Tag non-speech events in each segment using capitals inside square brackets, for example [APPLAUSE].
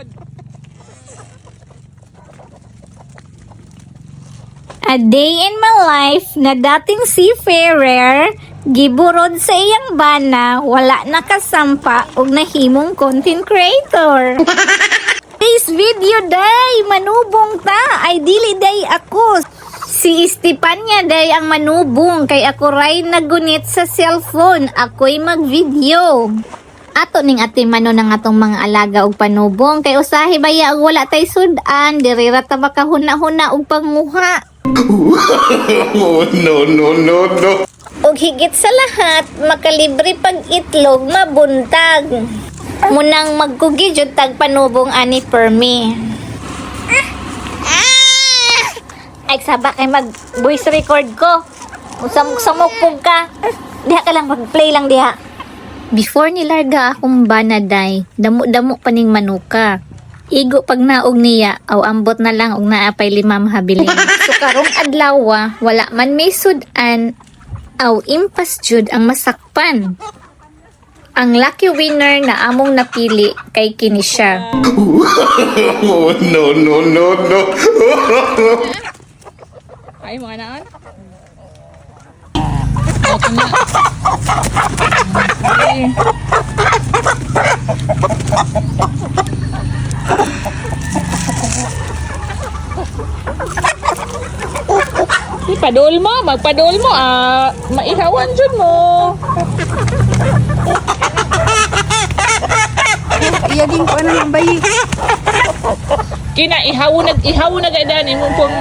Good. A day in my life na dating seafarer, giburod sa iyang bana, wala nakasampa og nahimong content creator. [LAUGHS] This video day, manubong ta, ay dili day ako. Si Estepania day ang manubong kay ako ray nagunit sa cellphone, ako'y mag-video. Ato ning ati mano ng atong mga alaga og panubong kay usahi baya og wala tay sudan diri ra ta makahuna-huna og panguha. Oh, [LAUGHS] no, no, no, no. Ug higit sa lahat, makalibre pag itlog mabuntag. Munang magkugi jud tag panubong ani permi. Ay saba kay mag voice record ko. Usam samok ka. Diha ka lang mag-play lang diha. Before nilarga akong banaday, damo-damo paning manuka. Igo pag naog niya, aw ambot na lang og naapay lima mahabilin. [LAUGHS] so karong adlaw, wala man may sudan, aw impas jud ang masakpan. Ang lucky winner na among napili kay kini siya. Oh, [LAUGHS] no, no, no, no. Ay, mga naan. Ito na. Okay. Ipadol mo, magpadol mo ah. Maihawan dyan mo. Iya din ko ano ng bayi. Kina ihaw nag ihaw na gaidan mo pong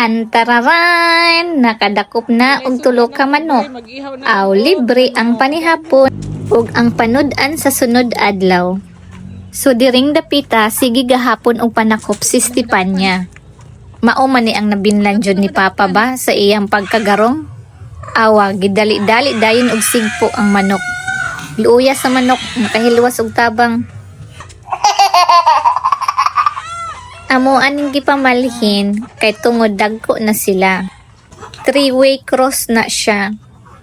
Tantararan! Nakadakop na og tulo ka manok. Aw libre ang panihapon ug ang panudan sa sunod adlaw. So diring dapita sige gahapon og panakop si Stepanya. Mao man ni ang nabinlan jud ni Papa ba sa iyang pagkagarong? Awa gidali-dali dayon og sigpo ang manok. Luya sa manok nakahilwas og tabang. Amo aning gipamalhin kay tungod dagko na sila. Three-way cross na siya.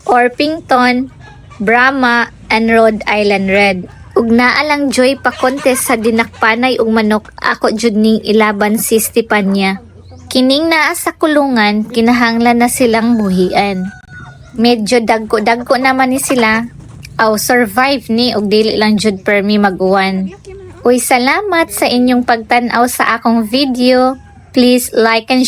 Orpington, Brahma, and Rhode Island Red. Ug naa lang joy pa contest sa dinakpanay ug manok ako jud ning ilaban si Stepanya. Kining naa sa kulungan, kinahanglan na silang buhian. Medyo dagko-dagko naman ni sila. Aw survive ni og dili lang jud permi maguwan. Uy, salamat sa inyong pagtan-aw sa akong video. Please like and